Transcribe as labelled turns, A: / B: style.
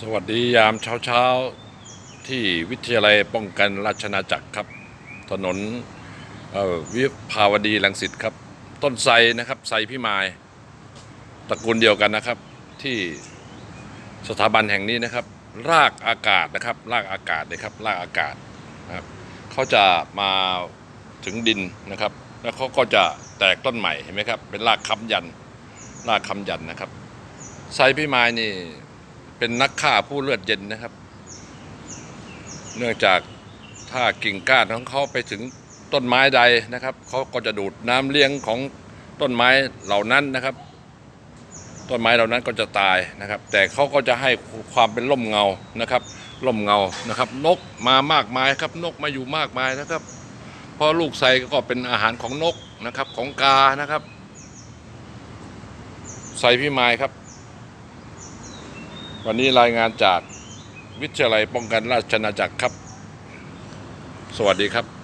A: สวัสดียามเช้าเช้าๆที่วิทยาลัยป้องกันราชนาจักรครับ ถนนวิภาวดีรังสิตครับ ต้นไทรนะครับไทรพิมายตระกูลเดียวกันนะครับ ที่สถาบันแห่งนี้นะครับ รากอากาศนะครับ รากอากาศนะครับรากอากาศนะครับเขาจะมาถึงดินนะครับ แล้วเขาก็จะแตกต้นใหม่เห็นไหมครับเป็นรากค้ำยันรากค้ำยันนะครับไทรพิมายนี่ เป็นนักฆ่าผู้เลือดเย็นนะครับ เนื่องจากถ้ากิ่งก้านของเขาไปถึงต้นไม้ใดนะครับ เขาก็จะดูดน้ำเลี้ยงของต้นไม้เหล่านั้นนะครับ ต้นไม้เหล่านั้นก็จะตายนะครับ แต่เขาก็จะให้ความเป็นร่มเงานะครับ ร่มเงานะครับ นกมามากมายครับ นกมาอยู่มากมายนะครับเพราะลูกไทรก็เป็นอาหารของนกนะครับของกานะครับไทรพิมายครับ วันนี้รายงานจากวิทยาลัยป้องกันราชนาจักรครับ สวัสดีครับ